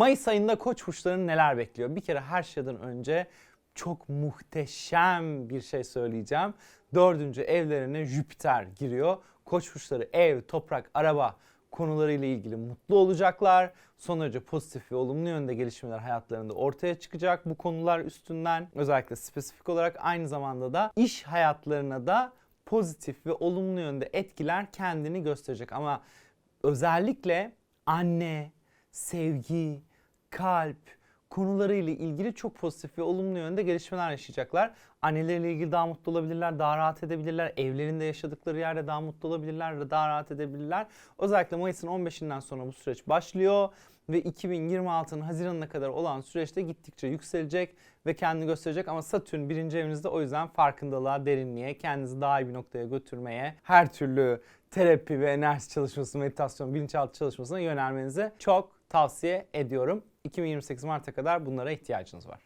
Mayıs ayında koç burçlarını neler bekliyor? Bir kere her şeyden önce çok muhteşem bir şey söyleyeceğim. Dördüncü evlerine Jüpiter giriyor. Koç burçları ev, toprak, araba konularıyla ilgili mutlu olacaklar. Son derece pozitif ve olumlu yönde gelişmeler hayatlarında ortaya çıkacak bu konular üstünden. Özellikle spesifik olarak aynı zamanda da iş hayatlarına da pozitif ve olumlu yönde etkiler kendini gösterecek. Ama özellikle anne, sevgi, kalp konularıyla ilgili çok pozitif ve olumlu yönde gelişmeler yaşayacaklar. Anneleriyle ilgili daha mutlu olabilirler, daha rahat edebilirler. Evlerinde yaşadıkları yerde daha mutlu olabilirler daha rahat edebilirler. Özellikle Mayıs'ın 15'inden sonra bu süreç başlıyor ve 2026'nın Haziran'ına kadar olan süreçte gittikçe yükselecek ve kendini gösterecek ama Satürn birinci evinizde o yüzden farkındalığa, derinliğe, kendinizi daha iyi bir noktaya götürmeye, her türlü terapi ve enerji çalışması, meditasyon, bilinçaltı çalışmasına yönelmenizi çok tavsiye ediyorum. 2028 Mart'a kadar bunlara ihtiyacınız var.